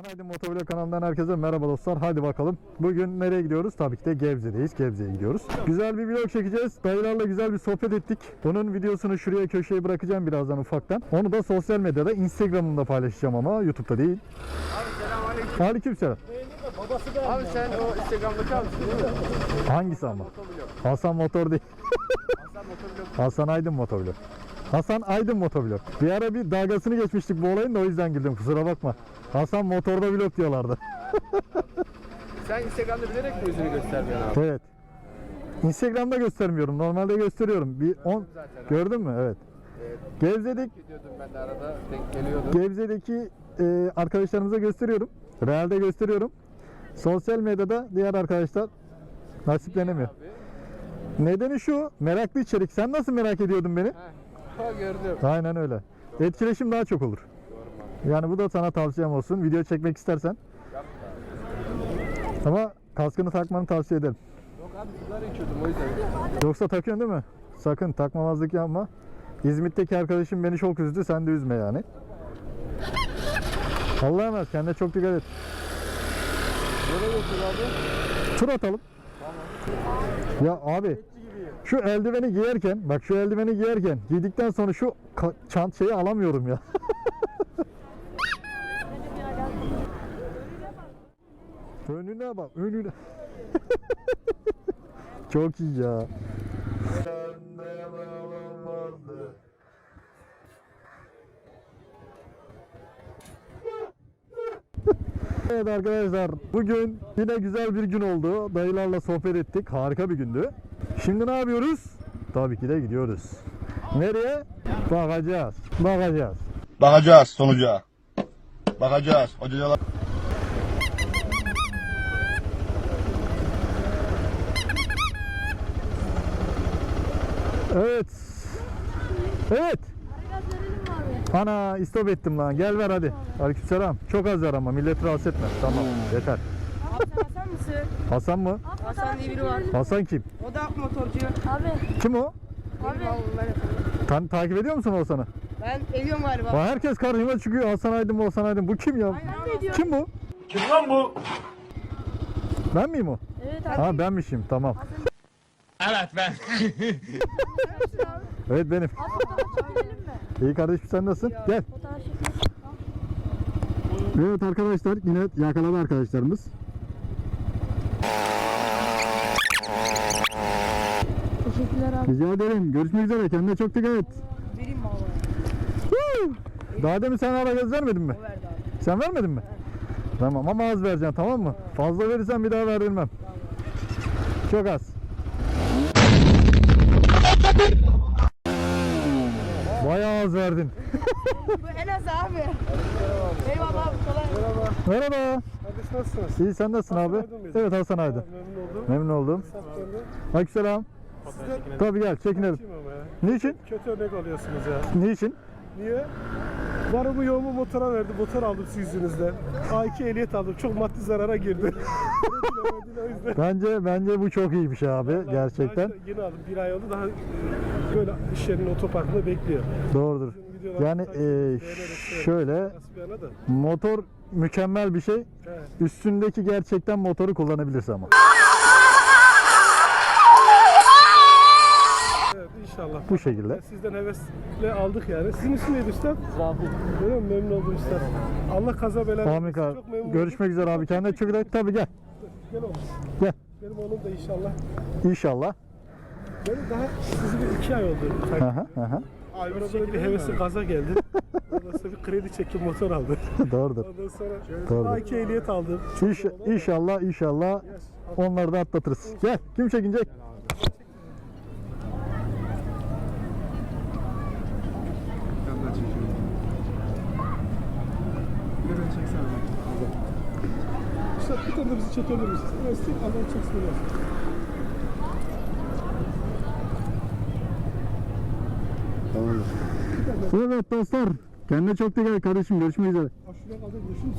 Hasan Aydın Motovlog kanalından herkese merhaba dostlar. Hadi bakalım. Bugün nereye gidiyoruz? Tabii ki de Gebze'deyiz. Gebze'ye gidiyoruz. Güzel bir vlog çekeceğiz. Dayılarla güzel bir sohbet ettik. Bunun videosunu şuraya köşeye bırakacağım birazdan ufaktan. Onu da sosyal medyada Instagram'ımda paylaşacağım ama YouTube'da değil. Selamünaleyküm. Aleykümselam. Abi sen o Instagram'daki abisin değil mi? Hangisi ama? Hasan Motor değil. Hasan Motovlog. Hasan Aydın Motovlog. Hasan Aydın Motovlog. Bir ara bir dalgasını geçmiştik bu olayın da o yüzden güldüm kusura bakma. Hasan Motorda vlog diyorlardı. Sen Instagram'da bilerek mi yüzünü göstermiyorsun abi? Evet. Instagram'da göstermiyorum. Normalde gösteriyorum. Bir 10 Zaten abi. gördün mü? Evet. Evet. Gebze'deki Gidiyordum ben de arada denk geliyordum. Gebze'deki e, arkadaşlarımıza gösteriyorum. Realde gösteriyorum. Sosyal medyada diğer arkadaşlar nasiplenemiyor. Abi. Nedeni şu, meraklı içerik. Sen nasıl merak ediyordun beni? Heh. Ha gördüm. Aynen öyle. Etkileşim daha çok olur. Yani bu da sana tavsiyem olsun. Video çekmek istersen. Ama kaskını takmanı tavsiye ederim. Yok abi sigara içiyordum o yüzden. Yoksa takıyorsun değil mi? Sakın takmamazlık yapma. İzmit'teki arkadaşım beni çok üzdü. Sen de üzme yani. Allah'a emanet. Kendine çok dikkat et. Nereye götür abi? Tur atalım. Ya abi şu eldiveni giyerken bak şu eldiveni giyerken giydikten sonra şu çant şeyi alamıyorum ya. önüne bak önüne. Çok iyi ya. Evet arkadaşlar bugün yine güzel bir gün oldu. Dayılarla sohbet ettik. Harika bir gündü. Şimdi ne yapıyoruz? Tabii ki de gidiyoruz. Nereye? Bakacağız. Bakacağız. Bakacağız sonuca. Bakacağız. Hocalar Evet. Evet. Ana istop ettim lan. Gel ver hadi. Aleykümselam. Çok az ver ama milleti rahatsız etme. Tamam yeter. Sen Hasan mısın? Hasan mı? Hasan diye biri var. Hasan kim? O da motorcu. Abi, Kim o? Abi. Tan takip ediyor musun Hasan'ı? ben ediyorum galiba. Bak herkes karşıma çıkıyor. Hasan Aydın bu Hasan Aydın. Bu kim ya? Ben de ediyorum. Kim bu? Kim lan bu? Ben miyim o? evet abi. Ha benmişim tamam. Evet ben. Evet benim. İyi kardeşim sen nasılsın? Gel. Evet arkadaşlar yine yakaladı arkadaşlarımız. Teşekkürler abi. Rica ederim. Görüşmek üzere. Kendine çok dikkat et. Vereyim mi abi? Woo! Daha demin sen ara göz vermedin mi? O verdi abi. Sen vermedin mi? Tamam ama az vereceksin tamam mı? Fazla verirsen bir daha verdirmem. Çok az. Bayağı az verdin. Bu en az abi. Eyvallah abi kolay. Merhaba. Kardeş nasılsınız? İyi sen nasılsın abi? Aydın? Evet Hasan Aydın. Memnun oldum. Memnun oldum. Saptandı. Aleykümselam. Tabii gel çekinelim. Kim ama ya? Niçin? Kötü örnek oluyorsunuz ya. Niçin? Niye? Varımı yoğumu motora verdi. Motor aldım sizin yüzünüzden. A2 ehliyet aldım. Çok maddi zarara girdi. Bilemedin o yüzden. Bence bence bu çok iyi bir şey abi gerçekten. Daha Yeni aldım. Bir ay oldu. Daha e, böyle iş yerinin otoparkında bekliyor. Doğrudur. Yani takip e, edip beğenerek seyrediyorum. şöyle Nasıl bir ana da. motor mükemmel bir şey. He. Üstündeki gerçekten motoru kullanabilirsin ama. İnşallah. Bu şekilde. Sizden hevesle aldık yani. Sizin ismi neydi üstad? Zabit. Değil mi? Memnun oldum üstad. Allah kaza bela Amin. Çok memnun Görüşmek üzere abi. Kendine çok dikkat et. Tabii gel. oldum. Gel oğlum. Gel. Benim oğlum da inşallah. İnşallah. Benim daha sizi bir iki ay oldu. Hı hı. Sonra böyle bir hevesi gaza geldi. Ondan sonra bir kredi çekip motor aldı. Doğrudur. Ondan sonra Doğrudur. A2 ehliyet aldım. İnş, inşallah inşallah onları da atlatırız. Gel. Kim çekinecek? İşte bir tane de bizi çekebilir misiniz? Evet, dostlar. Kendine çok dikkat et kardeşim. Görüşmek üzere. Ha, Şuraya kadar düşün.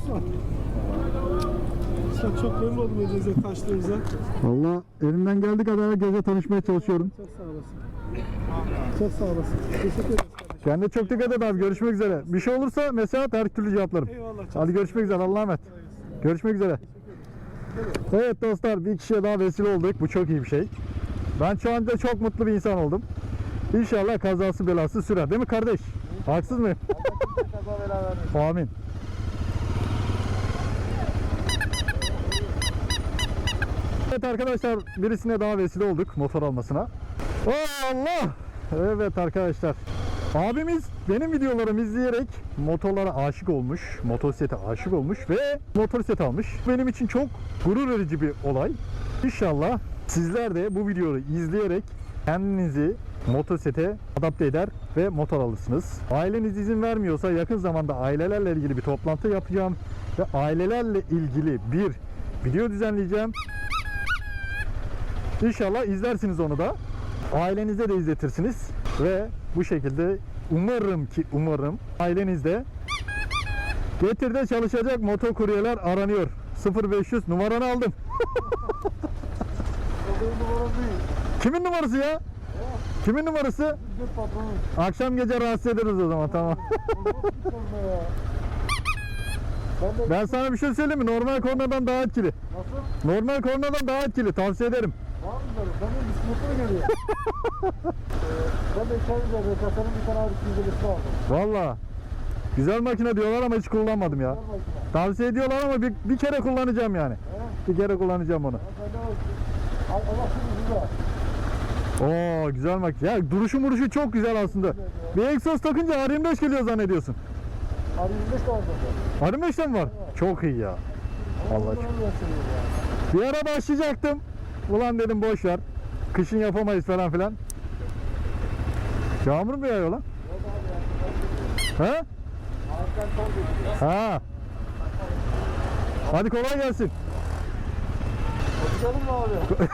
Sen çok memnun oldum önce tanıştığımıza. Valla elimden geldiği kadar herkese tanışmaya çalışıyorum. Çok sağ olasın. Çok sağ olasın. Teşekkür ederiz kardeşim. Kendine çok dikkat et abi. Görüşmek üzere. Bir şey olursa mesela her türlü cevaplarım. Eyvallah. çok Hadi görüşmek üzere. Allah'a emanet. Görüşmek üzere. Evet dostlar bir kişiye daha vesile olduk. Bu çok iyi bir şey. Ben şu anda çok mutlu bir insan oldum. İnşallah kazası belası sürer. Değil mi kardeş? Haksız mıyım? Amin. Evet arkadaşlar birisine daha vesile olduk motor almasına. Oh Allah! Evet arkadaşlar. Abimiz benim videolarımı izleyerek motorlara aşık olmuş, motosiklete aşık olmuş ve motosiklet almış. Benim için çok gurur verici bir olay. İnşallah sizler de bu videoyu izleyerek kendinizi motosiklete adapte eder ve motor alırsınız. Aileniz izin vermiyorsa yakın zamanda ailelerle ilgili bir toplantı yapacağım ve ailelerle ilgili bir video düzenleyeceğim. İnşallah izlersiniz onu da. Ailenize de izletirsiniz ve bu şekilde umarım ki umarım ailenizde Getir'de çalışacak motokuryeler aranıyor. 0500 numaranı aldım. Kimin numarası ya? Kimin numarası? Akşam gece rahatsız ederiz o zaman tamam. ben sana bir şey söyleyeyim mi? Normal kornadan daha etkili. Normal kornadan daha etkili. Tavsiye ederim. Ben de içeride RKS'nin bir tane abi çizgilisi aldım. Valla. Güzel makine diyorlar ama hiç kullanmadım ya. Tavsiye ediyorlar ama bir, bir kere kullanacağım yani. Bir kere kullanacağım onu. Allah güzel. Oo güzel makine. Ya duruşu muruşu çok güzel aslında. Bir egzoz takınca R25 geliyor zannediyorsun. Abi 25 de aldım. R25'te mi var? Çok iyi ya. Allah aşkına. Bir ara başlayacaktım. Ulan dedim boş ver. Kışın yapamayız falan filan. Yağmur mu yağıyor lan? He? Ha. Hadi kolay gelsin. Konuşalım mı abi?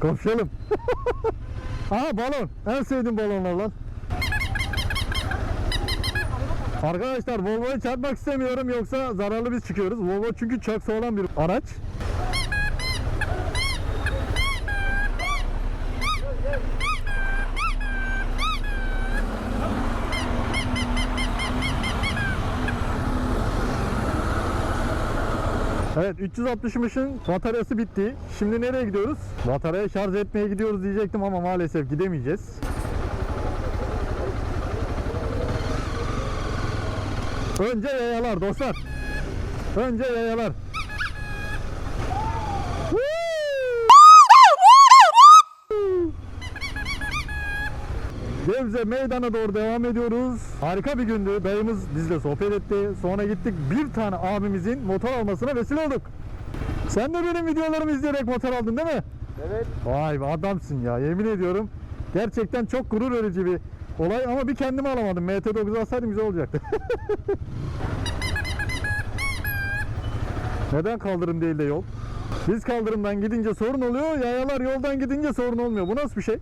Konuşalım. Aha balon. En sevdiğim balonlar lan. Arkadaşlar Volvo'ya çarpmak istemiyorum yoksa zararlı biz çıkıyoruz. Volvo çünkü çok sağlam bir araç. Evet 360'mışın bataryası bitti. Şimdi nereye gidiyoruz? Bataryayı şarj etmeye gidiyoruz diyecektim ama maalesef gidemeyeceğiz. Önce yayalar dostlar. Önce yayalar. Gebze meydana doğru devam ediyoruz. Harika bir gündü. Dayımız bizle sohbet etti. Sonra gittik bir tane abimizin motor almasına vesile olduk. Sen de benim videolarımı izleyerek motor aldın değil mi? Evet. Vay be adamsın ya yemin ediyorum. Gerçekten çok gurur verici bir olay ama bir kendimi alamadım. MT9 alsaydım güzel olacaktı. Neden kaldırım değil de yol? Biz kaldırımdan gidince sorun oluyor, yayalar yoldan gidince sorun olmuyor. Bu nasıl bir şey?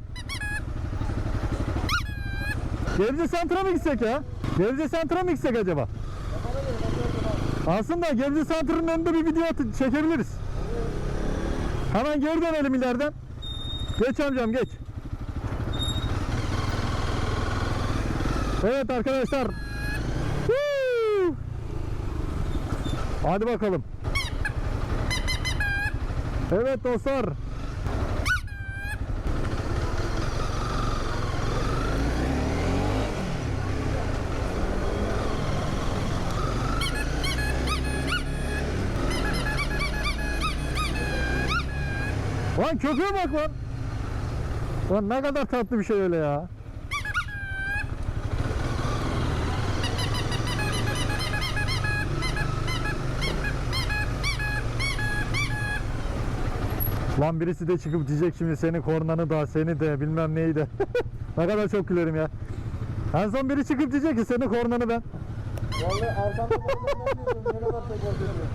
Gebze Sentra mı gitsek ya? Gebze Sentra mı gitsek acaba? Aslında Gebze Sentra'nın önünde bir video çekebiliriz. Hemen geri dönelim ileriden. Geç amcam geç. Evet arkadaşlar. Hadi bakalım. Evet dostlar. Lan köpeğe bak lan. Lan ne kadar tatlı bir şey öyle ya. Lan birisi de çıkıp diyecek şimdi seni kornanı da seni de bilmem neyi de. ne kadar çok gülerim ya. En son biri çıkıp diyecek ki seni kornanı ben. Vallahi arkamda tekrar diyordum.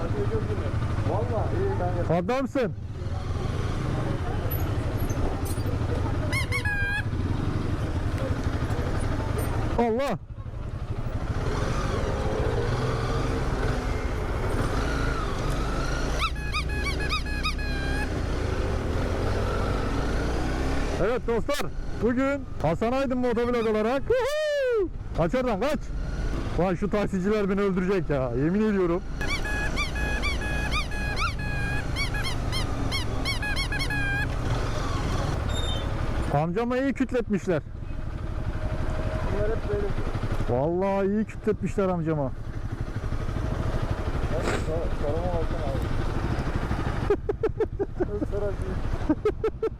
Arkayı çok iyi. Vallahi iyi ben Adamsın. Allah. Evet dostlar Bugün Hasan Aydın motovlog olarak Woohoo! Kaç oradan kaç. Vay şu taksiciler beni öldürecek ya. Yemin ediyorum. Amcama iyi kütletmişler hep böyle. Vallahi iyi kütletmişler amcama. Soramam Hakan abi. Sorabilirim.